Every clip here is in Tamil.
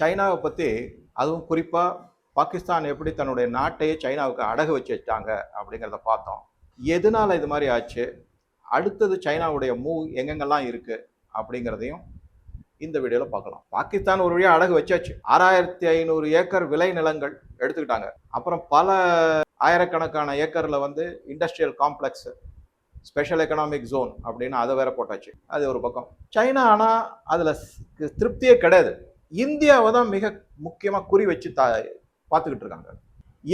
சைனாவை பற்றி அதுவும் குறிப்பாக பாகிஸ்தான் எப்படி தன்னுடைய நாட்டையே சைனாவுக்கு அடகு வச்சு வச்சாங்க அப்படிங்கிறத பார்த்தோம். எதனால் இது மாதிரி ஆச்சு? அடுத்தது சைனாவுடைய மூவ் எங்கெங்கெல்லாம் இருக்குது அப்படிங்கிறதையும் இந்த வீடியோவில் பார்க்கலாம். பாகிஸ்தான் ஒரு வழியாக அடகு வச்சாச்சு. ஆறாயிரத்தி ஐநூறு ஏக்கர் விளை நிலங்கள் எடுத்துக்கிட்டாங்க. அப்புறம் பல ஆயிரக்கணக்கான ஏக்கரில் வந்து industrial complex special economic zone அப்படின்னு அதை வேற போட்டாச்சு. அது ஒரு பக்கம். சைனா ஆனால் அதில் திருப்தியே கிடையாது. இந்தியாவை தான் மிக முக்கியமாக குறி வச்சு தா பார்த்துக்கிட்டு இருக்காங்க.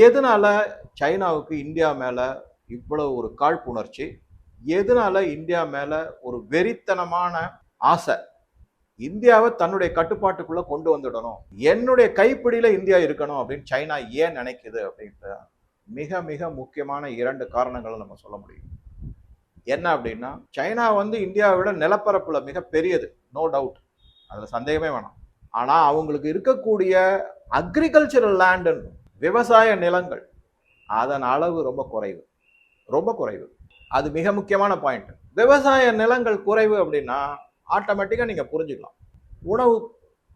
எதனால சைனாவுக்கு இந்தியா மேலே இவ்வளோ ஒரு காழ்ப்புணர்ச்சி? எதனால இந்தியா மேலே ஒரு வெறித்தனமான ஆசை? இந்தியாவை தன்னுடைய கட்டுப்பாட்டுக்குள்ளே கொண்டு வந்துடணும். என்னுடைய கைப்பிடியில் இந்தியா இருக்கணும் அப்படின்னு சைனா ஏன் நினைக்குது அப்படின்ட்டு மிக மிக முக்கியமான இரண்டு காரணங்களை நம்ம சொல்ல முடியும். என்ன அப்படின்னா சைனா வந்து இந்தியாவை விட நிலப்பரப்பில் மிக பெரியது. நோ டவுட் அதில் சந்தேகமே வேணாம். ஆனால் அவங்களுக்கு இருக்கக்கூடிய அக்ரிகல்ச்சரல் லேண்டுன்னு விவசாய நிலங்கள் அதன் அளவு ரொம்ப குறைவு. ரொம்ப குறைவு. அது மிக முக்கியமான பாயிண்ட் விவசாய நிலங்கள் குறைவு அப்படின்னா ஆட்டோமேட்டிக்காக நீங்கள் புரிஞ்சுக்கலாம். உணவு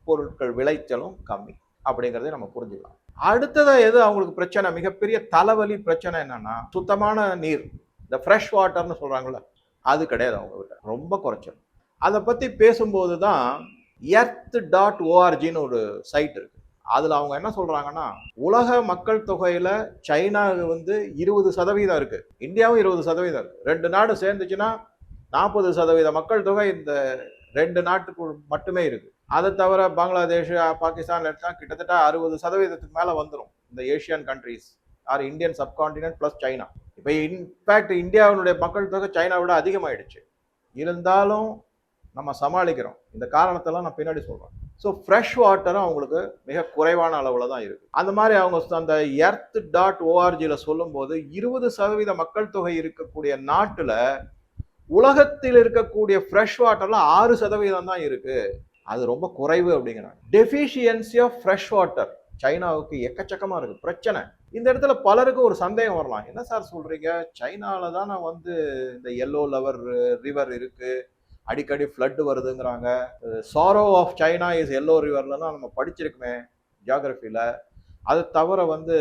பொருட்கள் விளைச்சலும் கம்மி அப்படிங்கிறத நம்ம புரிஞ்சுக்கலாம். அடுத்ததாக எது அவங்களுக்கு பிரச்சனை? மிகப்பெரிய தலைவலி பிரச்சனை என்னன்னா சுத்தமான நீர் இந்த ஃப்ரெஷ் வாட்டர்னு சொல்றாங்கல்ல அது கிடையாது அவங்க ரொம்ப குறைச்சல். அதை பற்றி பேசும்போது தான் எர்த் டாட் ஓஆர்ஜின்னு ஒரு சைட் இருக்கு. அதில் அவங்க என்ன சொல்கிறாங்கன்னா உலக மக்கள் தொகையில் சைனா வந்து இருபது சதவீதம் இருக்குது இந்தியாவும் இருபது சதவீதம் இருக்குது ரெண்டு நாடு சேர்ந்துச்சுன்னா நாற்பது சதவீத மக்கள் தொகை இந்த ரெண்டு நாட்டுக்கு மட்டுமே இருக்குது அதை தவிர பங்களாதேஷ் பாகிஸ்தான் எடுத்தால் கிட்டத்தட்ட அறுபது சதவீதத்துக்கு மேலே வந்துடும் இந்த Asian countries or Indian subcontinent plus China. இப்போ இன்ஃபேக்ட் இந்தியாவினுடைய மக்கள் தொகை சைனா விட அதிகமாயிடுச்சு. இருந்தாலும் நம்ம சமாளிக்கிறோம். இந்த காரணத்தெல்லாம் நான் பின்னாடி சொல்கிறேன் ஸோ ஃப்ரெஷ் வாட்டரும் அவங்களுக்கு மிக குறைவான அளவில் தான் இருக்குது அந்த மாதிரி அவங்க அந்த எர்த் டாட் ஓஆர்ஜியில் சொல்லும்போது இருபது சதவீத மக்கள் தொகை இருக்கக்கூடிய நாட்டில் உலகத்தில் இருக்கக்கூடிய ஃப்ரெஷ் வாட்டர்ல ஆறு சதவீதம் தான் இருக்குது அது ரொம்ப குறைவு அப்படிங்கிறாங்க. டெஃபிஷியன்சி ஆஃப் ஃப்ரெஷ் வாட்டர் சைனாவுக்கு எக்கச்சக்கமாக இருக்குது பிரச்சனை. இந்த இடத்துல பலருக்கு ஒரு சந்தேகம் வரலாம். என்ன சார் சொல்றீங்க? சைனால தானே வந்து இந்த எல்லோ லவர் ரிவர் இருக்குது அடிக்கடி flood வருதுங்கிறாங்க. Sorrow of China is yellow ரிவர்லாம் நம்ம படிச்சிருக்குமே ஜியாகிரஃபியில் அது தவிர வந்து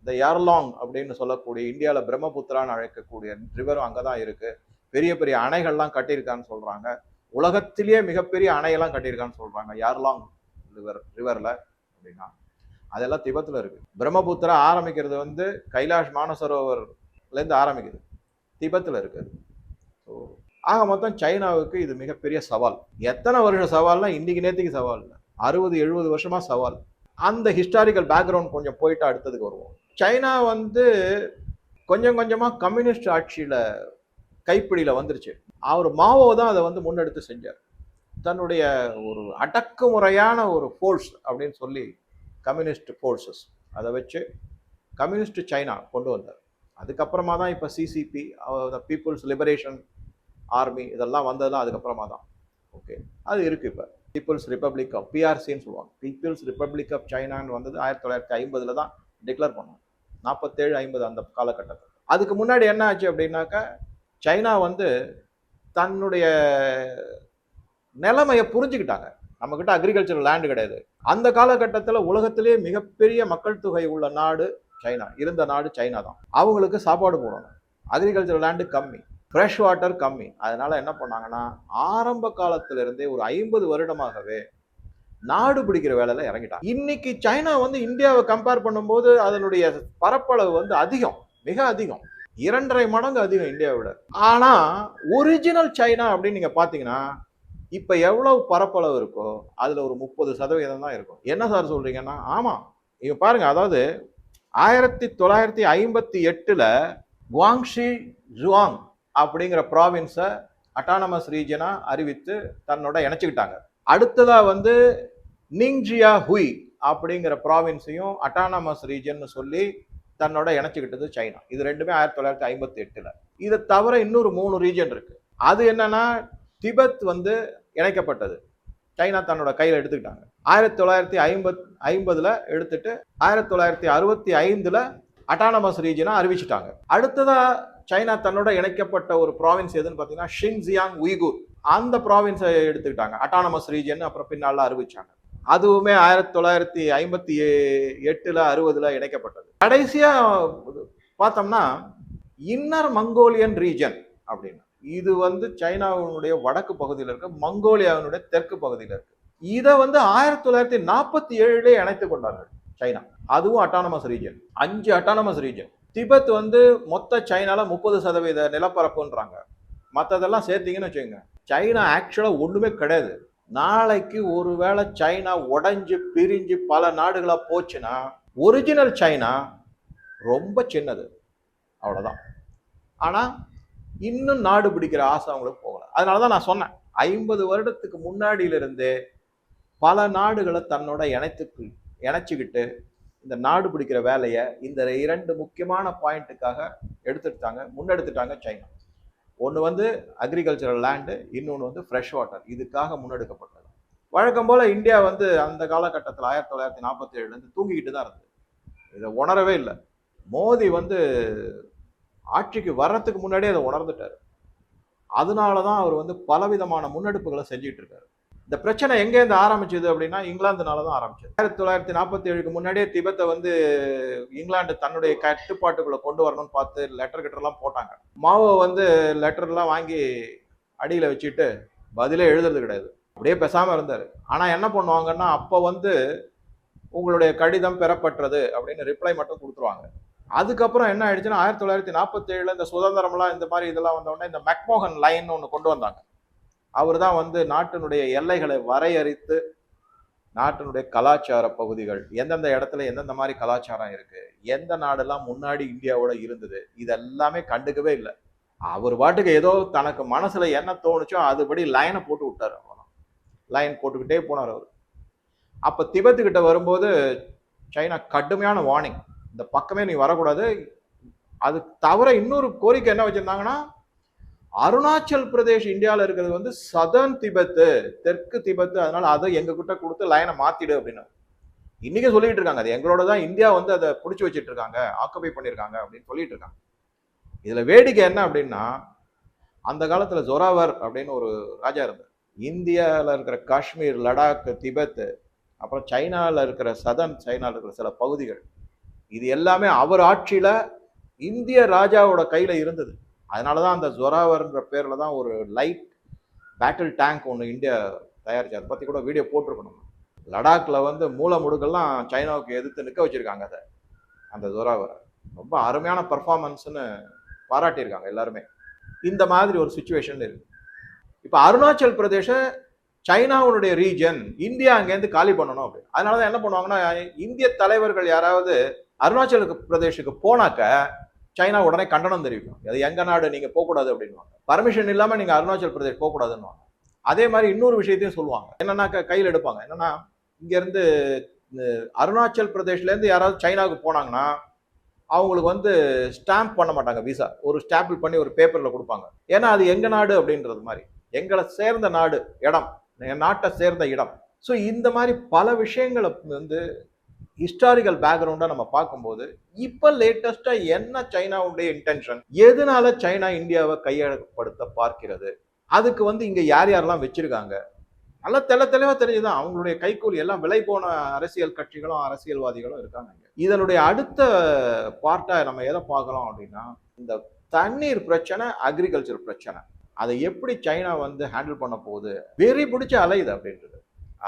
இந்த ஏர்லாங் அப்படின்னு சொல்லக்கூடிய இந்தியாவில் பிரம்மபுத்திரான்னு அழைக்கக்கூடிய ரிவரும் அங்கே தான் இருக்குது பெரிய பெரிய அணைகள்லாம் கட்டியிருக்கான்னு சொல்கிறாங்க உலகத்திலேயே மிகப்பெரிய அணையெல்லாம் கட்டியிருக்கான்னு சொல்கிறாங்க ஏர்லாங் ரிவர் ரிவரில் அப்படின்னா. அதெல்லாம் திபத்தில் இருக்குது பிரம்மபுத்திரா ஆரம்பிக்கிறது வந்து கைலாஷ் மானசரோவர்லேருந்து ஆரம்பிக்குது. திபத்தில் இருக்குது ஸோ ஆக மொத்தம் சைனாவுக்கு இது மிகப்பெரிய சவால். எத்தனை வருஷம் சவால்னா இன்னைக்கு நேற்றுக்கு சவால் இல்லை. அறுபது எழுபது வருஷமாக சவால். அந்த ஹிஸ்டாரிக்கல் பேக்ரவுண்ட் கொஞ்சம் போயிட்டு அடுத்ததுக்கு வருவோம். சைனா வந்து கொஞ்சம் கொஞ்சமாக கம்யூனிஸ்ட் ஆட்சியில் கைப்பிடியில் வந்துருச்சு. அவர் மாவோ தான் அதை வந்து முன்னெடுத்து செஞ்சார். தன்னுடைய ஒரு அடக்குமுறையான ஒரு ஃபோர்ஸ் அப்படின்னு சொல்லி கம்யூனிஸ்ட் ஃபோர்ஸஸ் அதை வச்சு கம்யூனிஸ்ட் சைனா கொண்டு வந்தார். அதுக்கப்புறமா தான் இப்போ சிசிபி பீப்புள்ஸ் லிபரேஷன் ஆர்மி இதெல்லாம் வந்ததெல்லாம் அதுக்கப்புறமா தான். ஓகே அது இருக்குது இப்போ. பீப்புள்ஸ் ரிப்பப்ளிக் ஆஃப் பிஆர்சின்னு சொல்லுவாங்க. பீப்புள்ஸ் ரிப்பப்ளிக் ஆஃப் சைனான்னு வந்தது ஆயிரத்தி தொள்ளாயிரத்தி ஐம்பதில் தான் டிக்ளேர் பண்ணாங்க. நாற்பத்தேழு ஐம்பது அந்த காலகட்டத்தில். அதுக்கு முன்னாடி என்ன ஆச்சு அப்படின்னாக்கா சைனா வந்து தன்னுடைய நிலைமையை புரிஞ்சுக்கிட்டாங்க. நம்மக்கிட்ட அக்ரிகல்ச்சர் லேண்டு கிடையாது. அந்த காலகட்டத்தில் உலகத்திலேயே மிகப்பெரிய மக்கள் தொகை உள்ள நாடு சைனா இருந்த நாடு சைனா தான். அவங்களுக்கு சாப்பாடு போடணும். அக்ரிகல்ச்சர் லேண்டு கம்மி. ஃப்ரெஷ் வாட்டர் கம்மி. அதனால என்ன பண்ணாங்கன்னா ஆரம்ப காலத்திலிருந்தே ஒரு ஐம்பது வருடமாகவே நாடு பிடிக்கிற வேலையில இறங்கிட்டாங்க. இன்னைக்கு சைனா வந்து இந்தியாவை கம்பேர் பண்ணும்போது அதனுடைய பரப்பளவு வந்து அதிகம் மிக அதிகம். இரண்டரை மடங்கு அதிகம் இந்தியாவை விட. ஆனா ஒரிஜினல் சைனா அப்படின்னு நீங்க பாத்தீங்கன்னா இப்ப எவ்வளவு பரப்பளவு இருக்கோ அதுல ஒரு முப்பது சதவீதம் தான் இருக்கும். என்ன சார் சொல்றீங்கன்னா ஆமா. இங்க பாருங்க அதாவது ஆயிரத்தி தொள்ளாயிரத்தி ஐம்பத்தி எட்டுல குவாங்ஷி ஜுவாங் அப்படிங்கிற ப்ராவின்ஸை அட்டானமஸ் ரீஜனாக அறிவித்து தன்னோட இணைச்சிக்கிட்டாங்க. அடுத்ததாக வந்து நிங்ஜியா ஹுய் அப்படிங்கிற ப்ராவின்ஸையும் அட்டானமஸ் ரீஜன் சொல்லி தன்னோட இணைச்சிக்கிட்டது சைனா. இது ரெண்டுமே ஆயிரத்தி தொள்ளாயிரத்தி ஐம்பத்தி எட்டில் இதை தவிர இன்னொரு மூணு ரீஜன் இருக்கு. அது என்னன்னா திபெத் வந்து இணைக்கப்பட்டது. சைனா தன்னோட கையில் எடுத்துக்கிட்டாங்க. ஆயிரத்தி தொள்ளாயிரத்தி ஐம்பத் ஐம்பதில் எடுத்துட்டு ஆயிரத்தி தொள்ளாயிரத்தி அறுபத்தி ஐந்தில் அட்டானமஸ் ரீஜனாக அறிவிச்சிட்டாங்க. அடுத்ததாக சைனா தன்னோட இணைக்கப்பட்ட ஒரு ப்ராவின்ஸ் எதுன்னு பார்த்தீங்கன்னா ஷிங்ஜியாங் உய்கூர் அந்த ப்ராவின்ஸை எடுத்துக்கிட்டாங்க. அட்டானமஸ் ரீஜன் அப்புறம் பின்னால அறிவிச்சாங்க. அதுவுமே ஆயிரத்தி தொள்ளாயிரத்தி ஐம்பத்தி எட்டுல அறுபதுல இணைக்கப்பட்டது. கடைசியா பார்த்தோம்னா இன்னர் மங்கோலியன் ரீஜன் அப்படின்னு. இது வந்து சைனாவினுடைய வடக்கு பகுதியில் இருக்கு மங்கோலியாவினுடைய தெற்கு பகுதியில் இருக்கு. இதை வந்து ஆயிரத்தி தொள்ளாயிரத்தி நாற்பத்தி ஏழுலேயே இணைத்துக் கொண்டார்கள் சைனா. அதுவும் அட்டானமஸ் ரீஜன் அஞ்சு அட்டானமஸ் ரீஜன் திபெத் வந்து மொத்த சைனால முப்பது சதவீத நிலப்பரப்புன்றாங்க. மற்றதெல்லாம் சேர்த்தீங்கன்னு வச்சுக்கோங்க. சைனா ஆக்சுவலாக ஒன்றுமே கிடையாது. நாளைக்கு ஒருவேளை சைனா உடஞ்சி பிரிஞ்சு பல நாடுகளாக போச்சுன்னா ஒரிஜினல் சைனா ரொம்ப சின்னது. அவ்வளோதான் ஆனால் இன்னும் நாடு பிடிக்கிற ஆசை அவங்களுக்கு போகலை. அதனால தான் நான் சொன்னேன். ஐம்பது வருடத்துக்கு முன்னாடியிலிருந்தே பல நாடுகளை தன்னோட இணைத்துக்கு இணைச்சிக்கிட்டு இந்த நாடு பிடிக்கிற வேலையை இந்த இரண்டு முக்கியமான பாயிண்ட்டுக்காக எடுத்துட்டாங்க முன்னெடுத்துட்டாங்க சைனா. ஒன்று வந்து அக்ரிகல்ச்சரல் லேண்டு இன்னொன்று வந்து ஃப்ரெஷ் வாட்டர் இதுக்காக முன்னெடுக்கப்பட்டது. வழக்கம் போல் இந்தியா வந்து அந்த காலகட்டத்தில் ஆயிரத்தி தொள்ளாயிரத்தி நாற்பத்தி ஏழுலேருந்து தூங்கிக்கிட்டு தான் இருந்தது. இதை உணரவே இல்லை. மோடி வந்து ஆட்சிக்கு வர்றதுக்கு முன்னாடியே அதை உணர்ந்துட்டார். அதனால தான் அவர் வந்து பலவிதமான முன்னெடுப்புகளை செஞ்சிகிட்டு இருக்காரு. இந்த பிரச்சனை எங்கேருந்து ஆரம்பிச்சது அப்படின்னா இங்கிலாந்துனால தான் ஆரம்பிச்சது. ஆயிரத்தி தொள்ளாயிரத்தி நாற்பத்தி ஏழுக்கு முன்னாடியே திபத்தை வந்து இங்கிலாந்து தன்னுடைய கட்டுப்பாட்டுக்குள்ள கொண்டு வரணும்னு பார்த்து லெட்டர் கிட்டர்லாம் போட்டாங்க. மாவோ வந்து லெட்டர்லாம் வாங்கி அடியில் வச்சுட்டு பதிலே எழுதுறது கிடையாது. அப்படியே பேசாமல் இருந்தார். ஆனால் என்ன பண்ணுவாங்கன்னா அப்போ வந்து உங்களுடைய கடிதம் பெறப்பட்டது அப்படின்னு ரிப்ளை மட்டும் கொடுத்துருவாங்க. அதுக்கப்புறம் என்ன ஆயிடுச்சுன்னா ஆயிரத்தி தொள்ளாயிரத்தி நாற்பத்தி ஏழுல இந்த சுதந்திரம்லாம் இந்த மாதிரி இதெல்லாம் வந்தோடனே இந்த மெக்மோகன் லைன் ஒன்று கொண்டு வந்தாங்க. அவர் தான் வந்து நாட்டினுடைய எல்லைகளை வரையறுத்து நாட்டினுடைய கலாச்சார பகுதிகள். எந்தெந்த இடத்துல எந்தெந்த மாதிரி கலாச்சாரம் இருக்கு? எந்த நாடெல்லாம் முன்னாடி இந்தியாவோட இருந்தது? இதெல்லாமே கண்டுக்கவே இல்லை. அவர் பாட்டுக்கு ஏதோ தனக்கு மனசுல என்ன தோணுச்சோ அதுபடி லைனை போட்டு விட்டார் அவ்வளோதான் லைன் போட்டுக்கிட்டே போனார் அவர். அப்போ திபெத்துக்கிட்ட வரும்போது சைனா கடுமையான வார்னிங் இந்த பக்கமே நீ வரக்கூடாது. அது தவிர இன்னொரு கோரிக்கை என்ன வச்சுருந்தாங்கன்னா அருணாச்சல் பிரதேஷ் இந்தியாவில் இருக்கிறது வந்து சதர்ன் திபெத்து தெற்கு திபெத்து அதனால அதை எங்க கிட்ட கொடுத்து லைனை மாத்திடு அப்படின்னு. இன்னைக்கு சொல்லிட்டு இருக்காங்க. அது எங்களோட தான் இந்தியா வந்து அதை பிடிச்சி வச்சிட்டு இருக்காங்க ஆக்குபை பண்ணியிருக்காங்க அப்படின்னு சொல்லிட்டு இருக்காங்க. இதுல வேடிக்கை என்ன அப்படின்னா அந்த காலத்துல ஜொராவர் அப்படின்னு ஒரு ராஜா இருந்தார். இந்தியாவில் இருக்கிற காஷ்மீர் லடாக் திபத்து அப்புறம் சைனாவில் இருக்கிற சதன் சைனாவில் இருக்கிற சில பகுதிகள் இது எல்லாமே அவர் ஆட்சியில் இந்திய ராஜாவோட கையில் இருந்தது. அதனால தான் அந்த ஜொராவர்ன்ற பேரில் தான் ஒரு லைட் பேட்டில் டேங்க் ஒன்று இந்தியா தயாரிச்சு. அதை பற்றி கூட வீடியோ போட்டிருக்கணும். லடாக்கில் வந்து மூல முடுக்கெல்லாம் சைனாவுக்கு எதிர்த்து நிற்க வச்சுருக்காங்க அதை. அந்த ஜொராவரை. ரொம்ப அருமையான பர்ஃபார்மன்ஸ்னு பாராட்டியிருக்காங்க எல்லாருமே. இந்த மாதிரி ஒரு சுச்சுவேஷன் இருக்குது இப்போ அருணாச்சல் பிரதேச சைனாவுடைய ரீஜன் இந்தியா அங்கேருந்து காலி பண்ணணும் அப்படின்னு. அதனால தான் என்ன பண்ணுவாங்கன்னா இந்திய தலைவர்கள் யாராவது அருணாச்சல பிரதேஷுக்கு போனாக்க சைனா உடனே கண்டனம் தெரிவிக்கும். அது எங்க நாடு நீங்க போகக்கூடாது அப்படின்வாங்க பர்மிஷன் இல்லாம நீங்க அருணாச்சல் பிரதேஷ் போகக்கூடாதுன்னு அதே மாதிரி இன்னொரு விஷயத்தையும் சொல்லுவாங்க. என்னன்னா கையில் எடுப்பாங்க. என்னன்னா இங்க இருந்து அருணாச்சல் பிரதேஷ்லேருந்து யாராவது சைனாவுக்கு போனாங்கன்னா அவங்களுக்கு வந்து ஸ்டாம்ப் பண்ண மாட்டாங்க விசா. ஒரு ஸ்டாம்பிள் பண்ணி ஒரு பேப்பரில் கொடுப்பாங்க. ஏன்னா அது எங்கள் நாடு அப்படின்றது மாதிரி. எங்களை சேர்ந்த நாடு இடம். என் நாட்டை சேர்ந்த இடம். ஸோ இந்த மாதிரி பல விஷயங்களை வந்து ஹிஸ்டாரிக்கல் பேக்ரவுண்டா நம்ம பார்க்கும்போது இப்போ லேட்டஸ்ட்டாக என்ன சைனாவுடைய இன்டென்ஷன் எதனால சைனா இந்தியாவை கையகப்படுத்த பார்க்கிறது? அதுக்கு வந்து இங்கே யார் யாரெல்லாம் வச்சிருக்காங்க? நல்லா தெல தெளிவா தெரிஞ்சுதான் அவங்களுடைய கைக்கூலி எல்லாம் விலை போன அரசியல் கட்சிகளும் அரசியல்வாதிகளும் இருக்காங்க இதனுடைய அடுத்த பார்ட்டாக நம்ம எதை பார்க்கலாம் அப்படின்னா இந்த தண்ணீர் பிரச்சனை அக்ரிகல்ச்சர் பிரச்சனை. அதை எப்படி சைனா வந்து ஹேண்டில் பண்ண போகுது? வெறி பிடிச்ச அலையுது அப்படின்றது.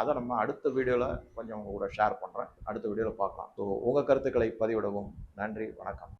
அதை நம்ம அடுத்த வீடியோவில் கொஞ்சம் உங்க கூட ஷேர் பண்ணுறேன் அடுத்த வீடியோவில் பார்க்கலாம். ஸோ உங்கள் கருத்துக்களை பதிவிடவும். நன்றி வணக்கம்.